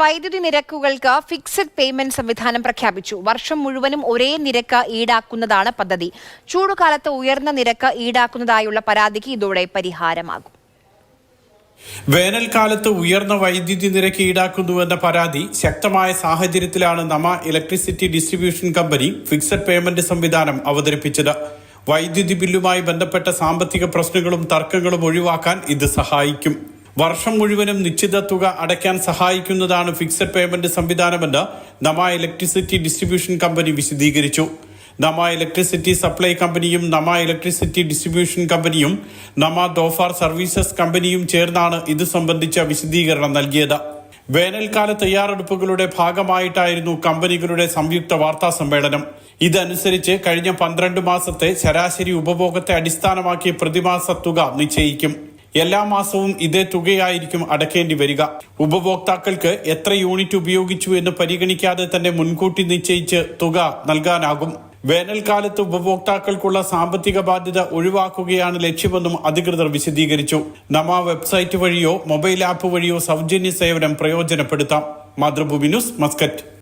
വൈദ്യുതി നിരക്കുകൾക്ക് fixed payment സംവിധാനം പ്രഖ്യാപിച്ചു. വർഷം മുഴുവനും ഒരേ നിരക്ക് ഈടാക്കുന്നതാണ് പദ്ധതി. ചൂടുകാലത്ത് ഉയർന്ന നിരക്ക് ഈടാക്കുന്നതായുള്ള പരാതിക്ക് ഇതോടെ പരിഹാരമാകും. വേനൽക്കാലത്ത് ഉയർന്ന വൈദ്യുതി നിരക്ക് ഈടാക്കുന്നുവെന്ന പരാതി ശക്തമായ സാഹചര്യത്തിലാണ് നമ electricity distribution company fixed payment സംവിധാനം അവതരിപ്പിച്ചത്. വൈദ്യുതി ബില്ലുമായി ബന്ധപ്പെട്ട സാമ്പത്തിക പ്രശ്നങ്ങളും തർക്കങ്ങളും ഒഴിവാക്കാൻ ഇത് സഹായിക്കും. വർഷം മുഴുവനും നിശ്ചിത തുക അടയ്ക്കാൻ സഹായിക്കുന്നതാണ് ഫിക്സഡ് പേയ്മെന്റ് സംവിധാനമെന്ന് നമ ഇലക്ട്രിസിറ്റി ഡിസ്ട്രിബ്യൂഷൻ കമ്പനി വിശദീകരിച്ചു. നമ ഇലക്ട്രിസിറ്റി സപ്ലൈ കമ്പനിയും നമ ഇലക്ട്രിസിറ്റി ഡിസ്ട്രിബ്യൂഷൻ കമ്പനിയും നമ ദോഫാർ സർവീസസ് കമ്പനിയും ചേർന്നാണ് ഇത് സംബന്ധിച്ച വിശദീകരണം നൽകിയത്. വേനൽക്കാല തയ്യാറെടുപ്പുകളുടെ ഭാഗമായിട്ടായിരുന്നു കമ്പനികളുടെ സംയുക്ത വാർത്താ സമ്മേളനം. ഇതനുസരിച്ച് കഴിഞ്ഞ പന്ത്രണ്ട് മാസത്തെ ശരാശരി ഉപഭോഗത്തെ അടിസ്ഥാനമാക്കി പ്രതിമാസ തുക നിശ്ചയിക്കും. എല്ലാ മാസവും ഇതേ തുകയായിരിക്കും അടക്കേണ്ടി വരിക. ഉപഭോക്താക്കൾക്ക് എത്ര യൂണിറ്റ് ഉപയോഗിച്ചു എന്ന് പരിഗണിക്കാതെ തന്നെ മുൻകൂട്ടി നിശ്ചയിച്ച് തുക നൽകാനാകും. വേനൽക്കാലത്ത് ഉപഭോക്താക്കൾക്കുള്ള സാമ്പത്തിക ബാധ്യത ഒഴിവാക്കുകയാണ് ലക്ഷ്യമെന്നും അധികൃതർ വിശദീകരിച്ചു. നമ വെബ്സൈറ്റ് വഴിയോ മൊബൈൽ ആപ്പ് വഴിയോ സൗജന്യ സേവനം പ്രയോജനപ്പെടുത്താം. Mathrubhumi news Muscat.